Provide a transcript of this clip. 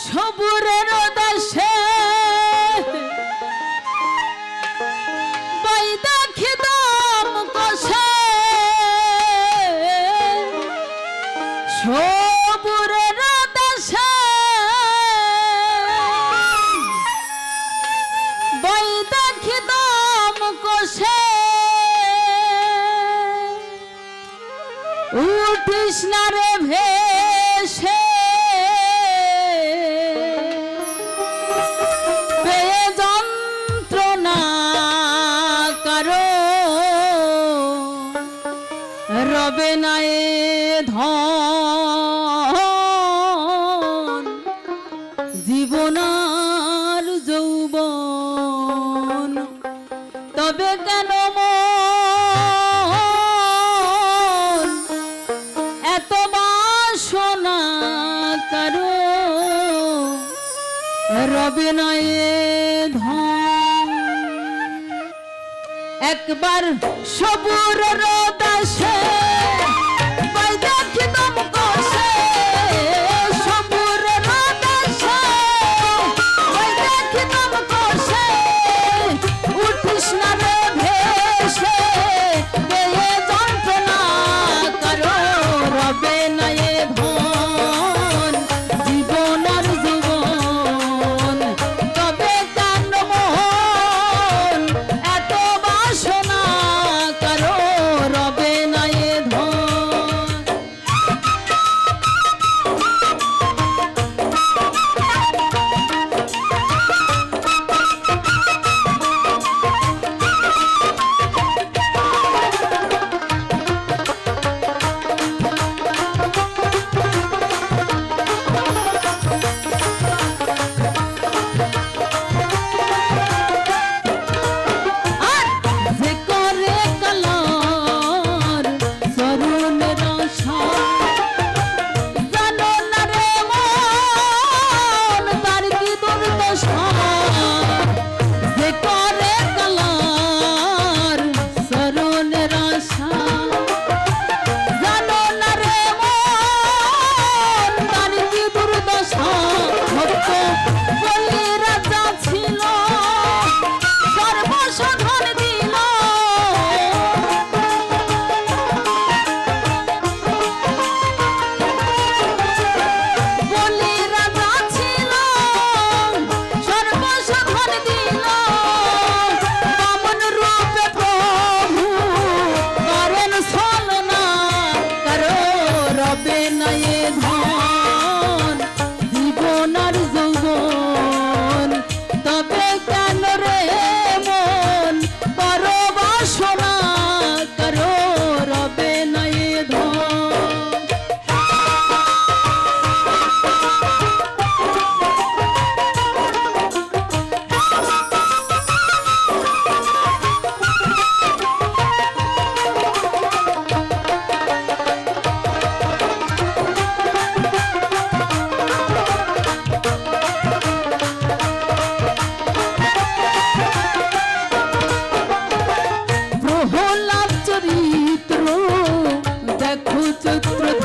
সবুরের দাসে পাবে না এ ধন। জীবনার যৌবন, তবে কেন এত বাসনা কারও রবে না এ ধন। একবার সবুর রা ना ये धाम। tut tut